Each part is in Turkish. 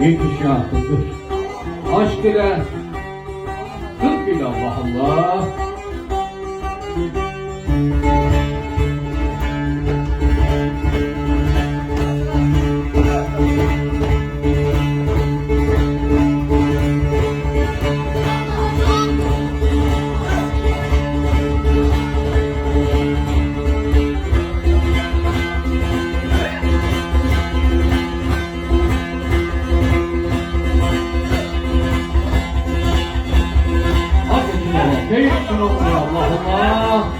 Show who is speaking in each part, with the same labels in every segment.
Speaker 1: inkişafıdır. Aşk ile tıp ile Allah Allah. Okuyor Allah Allah.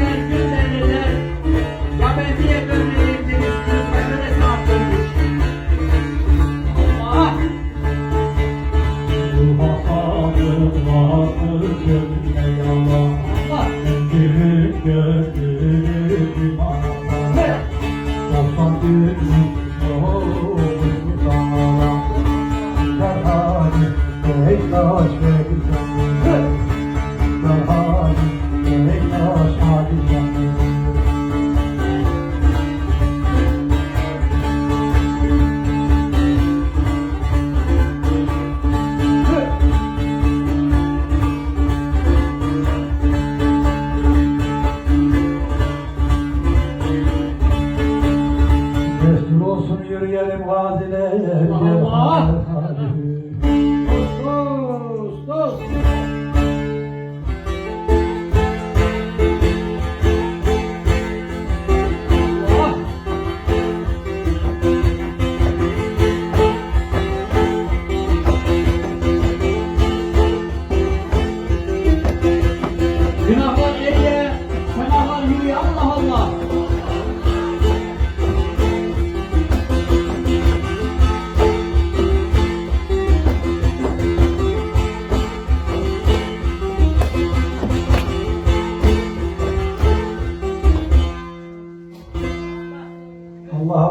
Speaker 2: Sana Derhali Beytaş yürüyelim gaziler
Speaker 1: Allah!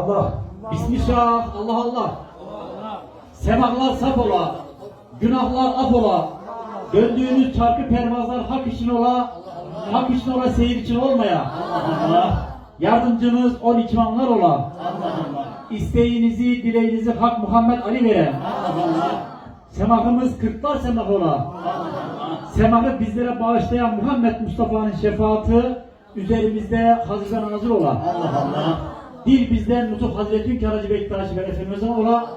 Speaker 1: Allah Allah Bismillah, Allah Allah. Semahlar saf ola, günahlar af ola. Döndüğünüz çarkı pervazlar hak için ola, hak için ola seyir için olmaya. Yardımcınız on ikramlar ola. İsteğinizi, dileğinizi Hak Muhammed Ali vere. Semahımız kırklar semah ola. Semahı bizlere bağışlayan Muhammed Mustafa'nın şefaati üzerimizde hazırdan hazır ola. Dil bizden nutuk Hazreti Hünkar Hacı Bektaşi ve Efendimiz'e ola.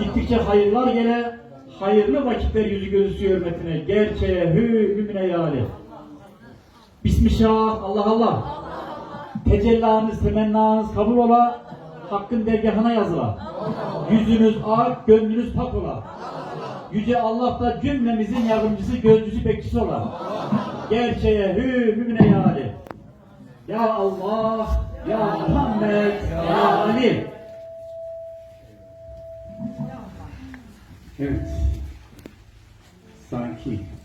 Speaker 1: Gittikçe hayırlar gele, hayırlı vakitler yüzü gözü hürmetine. Gerçeğe hü hümüne yâli. Bismillah, Allah Allah. Tecellanız, temennanız kabul ola. Hakkın dergahına yazıla. Yüzünüz ak, gönlünüz pak ola. Yüce Allah da cümlemizin yardımcısı, gözcüsü, bekçisi ola. Gerçeğe hü hümüne yâli. Ya Allah, 要胖的要安静。对不起，Thank you。